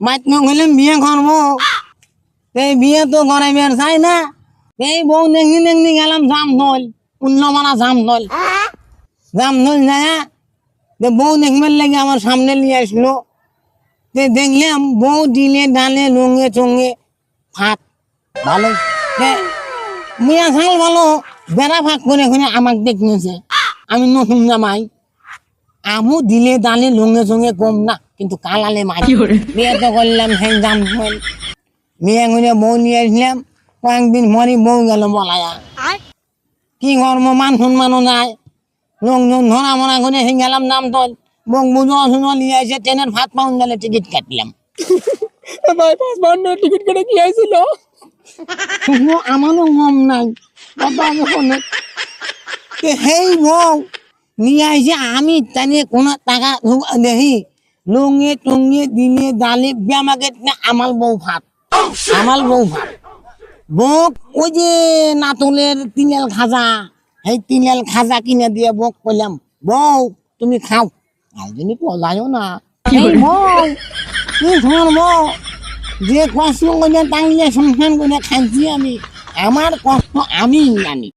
মাইত হইলে বিয়ে করব এই বিয়ে তো করাইবার চাই না এই বউ নেংনি নেংনি গেলাম জাম নল উন্নমানা জাম নল জাম নল যায় বউ দেখবার লাগে আমার সামনে নিয়ে আসলো দেখলাম বউ দিলে ডালে লঙ্গে চঙ্গে ভাত ভালো মিয়া ছাল ভালো বেড়া ভাগ করে করে আমাকে দেখনেছে আমি নতুন জামাই আমু দিলে দালে লঙ্গে চঙ্গে কম না কিন্তু কালালে মারি বিয়ে তো করলাম দাম মেয়ে গুনে বউ নিয়ে আসলাম কয়েকদিন মরি বউ গেল বলায়া। কি কর্ম মান সম্মানও নাই। লোকজন ধরা মরা করে সেই গেলাম নাম তোল। বউ বুঝো শুনো নিয়ে এসে ট্রেনের ভাত পাউন গেলে টিকিট কাটলাম। বাইপাস বান্ন টিকিট কেটে কি আইছিল? শুনো আমারও মন নাই। শোনে সেই বউ নিয়ে আইসে আমি তানে কোনো টাকা দেখি লুঙ্গে টুঙ্গে দিলে ডালে ব্যামাকে আমার বউ ভাত। আমার বউ ভাত। বক ওই যে নাতুলের তিনাল খাজা সেই তিনাল খাজা কিনে দিয়ে বক কইলাম বউ তুমি খাও। আইজনী পলায়ও না। বউ বউ? যে কষ্ট করে টাঙিয়ে সংসার করে খাইছি আমি। আমার কষ্ট আমি জানি।